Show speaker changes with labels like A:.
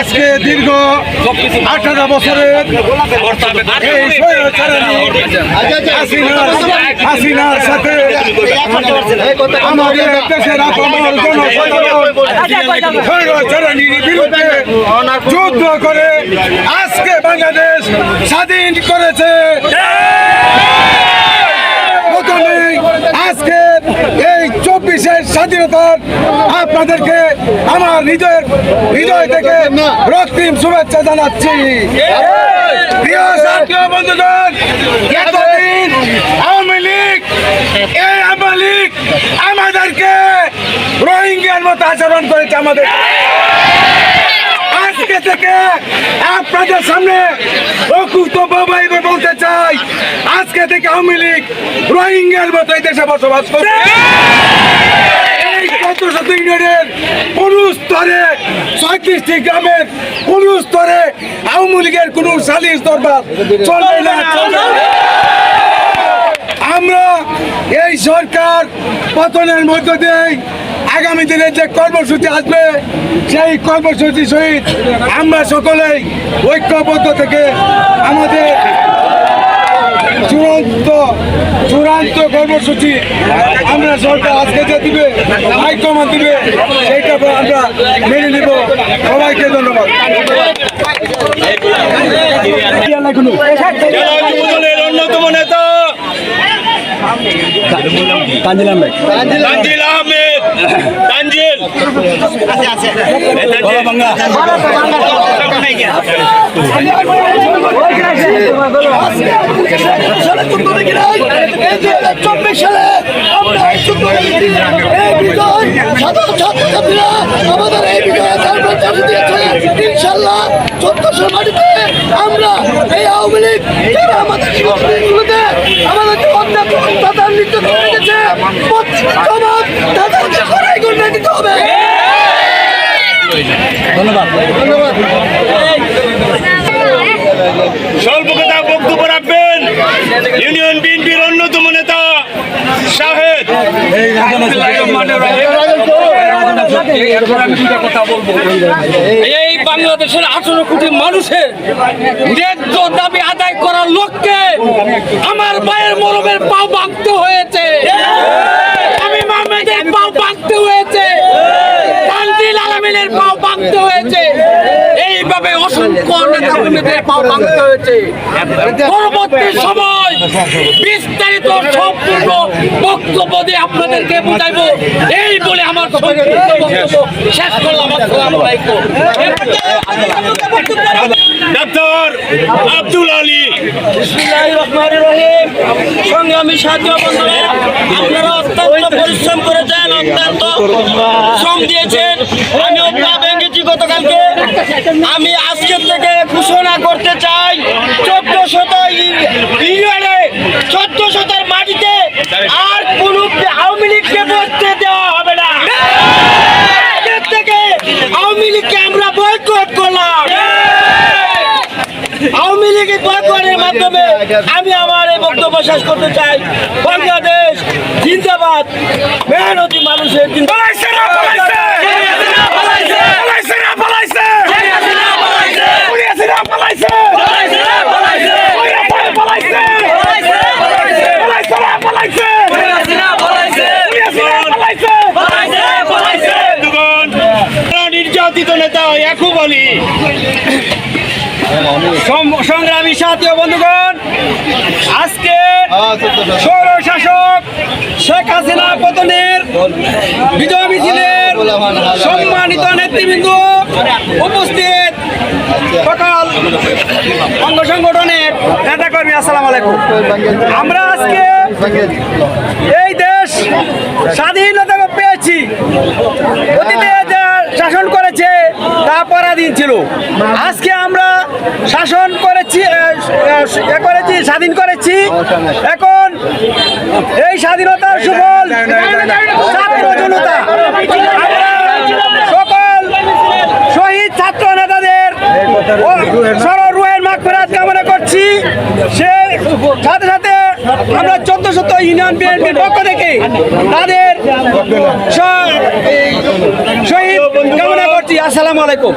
A: আজকে দীর্ঘ আঠারো বছরের হাসিনার সাথে আমাদের দেশের আপামর জনসাধারণ স্বৈরাচারণীর বিরুদ্ধে যুদ্ধ করে আজকে বাংলাদেশ স্বাধীন করেছে প্রথমেই আজকে এই চব্বিশের স্বাধীনতার আপনাদেরকে আমার হৃদয়ের হৃদয় থেকে রক্তিম শুভেচ্ছা জানাচ্ছি। আমাদেরকে রোহিঙ্গার মতো আচরণ করেছে আমাদের। আজকে থেকে আপনাদের সামনে বলতে চাই, আজকে থেকে আওয়ামী লীগ রোহিঙ্গার মতো এই দেশে বসবাস করছে এই কত শত ইউনিয়নের কোন স্তরে, ছয়ত্রিশটি গ্রামের কোন স্তরে আওয়ামী লীগের কোন সালিশ দরবার চলবে না আমরা এই সরকার পতনের মধ্য দিয়ে আগামী দিনে যে কর্মসূচি আসবে, সেই কর্মসূচি সহিত আমরা সকলেই ঐক্যবদ্ধ থেকে আমাদের চূড়ান্ত চূড়ান্ত কর্মসূচি আমরা সরকার আজকে যে দিবে হাইকমান দিবে সেইটা আমরা মেনে নিব। সবাইকে ধন্যবাদ।
B: দলের অন্যতম নেতা তানজিল আহমেদ। তানজিল
C: চব্বিশ সালে আমরা এই বিজয় আমাদের এই বিজয়ে দিয়েছে ইনশাল্লাহ চোদ্দশো মাটিতে আমরা এই আওয়ামী লীগ আমাদের আমাদেরকে অত্যাচার অত্যাচার নির্যাতন করে হবে
B: স্বল্প ইউনিয়ন বিএনপির অন্যতম নেতা শাহেদ।
D: এই বাংলাদেশের আঠারো কোটি মানুষের ন্যায্য দাবি আদায় করার লক্ষ্যে আমার মায়ের মরমের পা বাঁধতে হয়েছে আমি মাহমেদের পাও ভাঙতে হয়েছে তানজিল আলমিনের পাও ভাঙতে হয়েছে এইভাবে অসংখ্য নেতা কর্মীদের পাও ভাঙতে হয়েছে। পরবর্তী সময় বিস্তারিত সম্পূর্ণ বক্তব্য দিয়ে আপনাদেরকে বুঝাইবো। এই বলে আমার বক্তব্য শেষ করলাম। আসসালামু আলাইকুম।
B: ডাক্তার আব্দুল আলী।
D: বিসমিল্লাহির রহমানির সংগ্রামী সাথী বন্ধুরা আপনারা অত্যন্ত পরিশ্রম করেছেন অত্যন্ত শ্রম দিয়েছেন। আমি আজকের থেকে ঘোষণা করতে চাই চোদ্দ শত ইউনিয়নে চোদ্দ শতের মাটিতে আর কোন আওয়ামী লীগকে বসতে দেওয়া হবে না। থেকে আওয়ামী লীগকে আমরা বয়কট করলাম। আওয়ামী লীগের বয়কটের মাধ্যমে আমি আমার এই বক্তব্য শেষ করতে চাই। বাংলাদেশ জিন্দাবাদ। মেহনতি মানুষের জিন্দাবাদ।
B: নির্যাতিত নেতা ইয়াকুব আলী।
D: সংগ্রামী সাথী ও বন্ধুগণ, আজকে সৌর শাসক শেখ হাসিনা পতনের বিজয় মিছিলের সম্মানিত নেতৃবৃন্দ উপস্থিত সকাল অঙ্গ সংগঠনের নেতাকর্মী, আসসালাম আলাইকুম। আমরা আজকে এই দেশ স্বাধীনতা পেয়েছি। অতীতে পরাধীন ছিল। আজকে আমরা শাসন করেছি করেছি, স্বাধীন করেছি। এখন এই স্বাধীনতার সুফল ছাত্র জনতা, সকল শহীদ ছাত্র নেতাদের সরল রুহের মাগফিরাত কামনা করছি। সে সাথে সাথে আমরা চোদ্দ শত ইউনিয়ন বিএনপির পক্ষ থেকে তাদের শহীদ আসসালামু আলাইকুম।